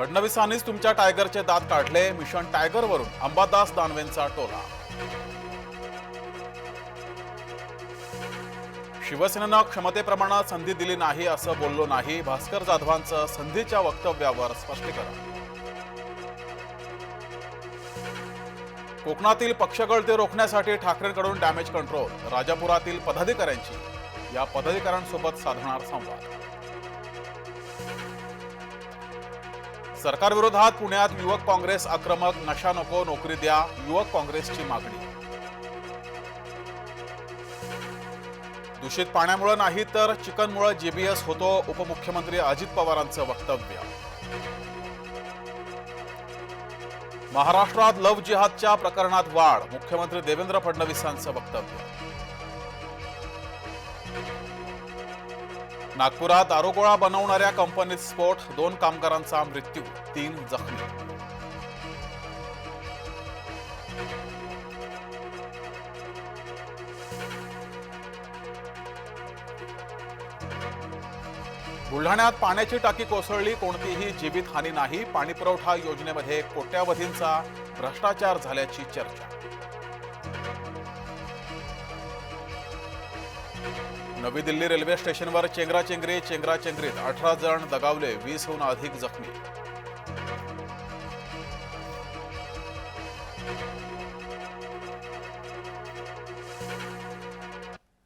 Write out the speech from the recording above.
फडणवीसांनीच तुमच्या टायगरचे दात काढले. मिशन टायगरवरून अंबादास दानवेंचा टोला. शिवसेनेनं क्षमतेप्रमाणे संधी दिली नाही असं बोललो नाही. भास्कर जाधवांचं संधीच्या वक्तव्यावर स्पष्टीकरण. कोकणातील पक्षगळती रोखण्यासाठी ठाकरेंकडून डॅमेज कंट्रोल. राजापुरातील पदाधिकाऱ्यांची. या पदाधिकाऱ्यांसोबत साधणार संवाद. सरकारविरोधात पुण्यात युवक काँग्रेस आक्रमक नशा नको नोकरी द्या युवक काँग्रेसची मागणी. दूषित पाण्यामुळे नाही तर चिकनमुळे जेबीएस होतो उपमुख्यमंत्री अजित पवारांचं वक्तव्य. महाराष्ट्रात लव्ह जिहादच्या प्रकरणात वाढ मुख्यमंत्री देवेंद्र फडणवीसांचं वक्तव्य. नागपुरात दारुगोळा बनवणाऱ्या कंपनीत स्फोट दोन कामगारांचा मृत्यू तीन जखमी. बुलढाण्यात पाण्याची टाकी कोसळली कोणतीही जीवितहानी नाही. पाणीपुरवठा योजनेमध्ये कोट्यावधींचा भ्रष्टाचार झाल्याची चर्चा. नवी दिल्ली रेल्वे स्टेशनवर चेंगराचेंगरी चेंगराचेंगरीत अठरा जण दगावले वीसहून अधिक जखमी.